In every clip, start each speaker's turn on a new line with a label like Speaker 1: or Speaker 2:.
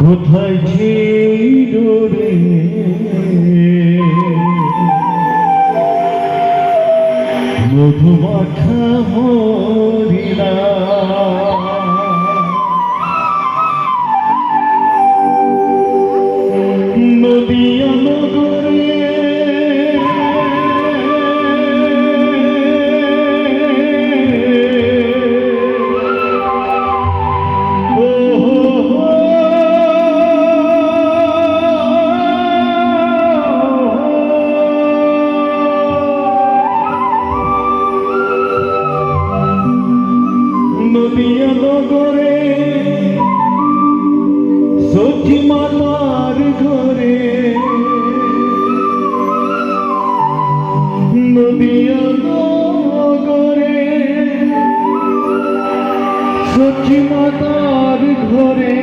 Speaker 1: কোথায় ছিল রে? মধুমাখা হরিরা লক্ষ্মী মাতার ঘরে। নদিয়া নগরে সখী মাতার ঘরে।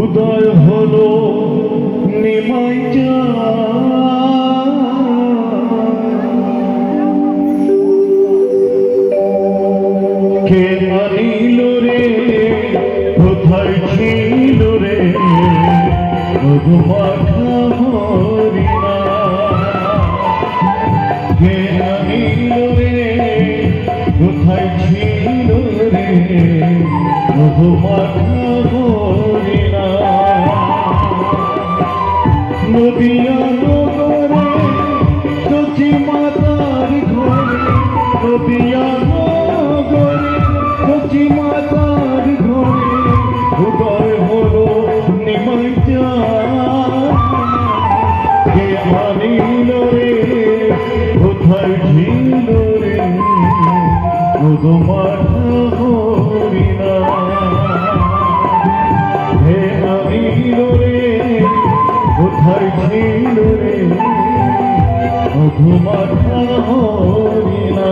Speaker 1: উদয় হলো কে আনি কোথায় ছিল রে। হরিণা কে নিল রে? কোথায় ছিল রে? হরিণা নদিয়া তোমার ঝিলরে তোমার হরিণা হে আমিল রে কোথায় ঝিল রে তোমার হরিণা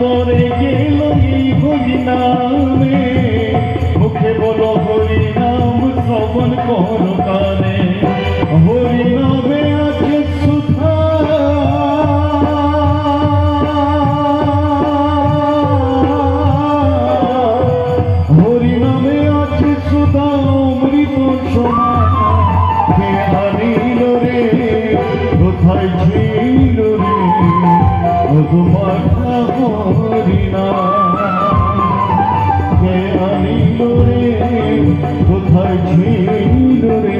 Speaker 1: পরে গেল ভুগিনা কোথায় ছিল রে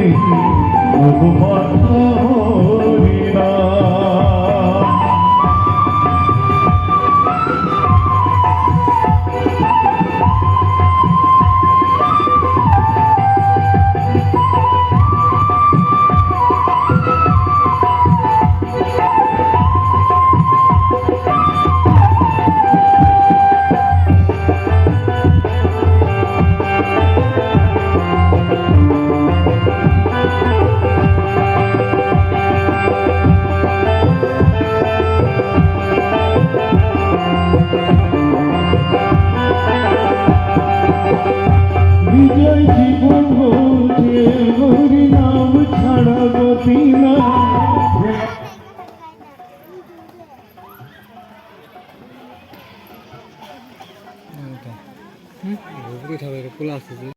Speaker 2: Nossa,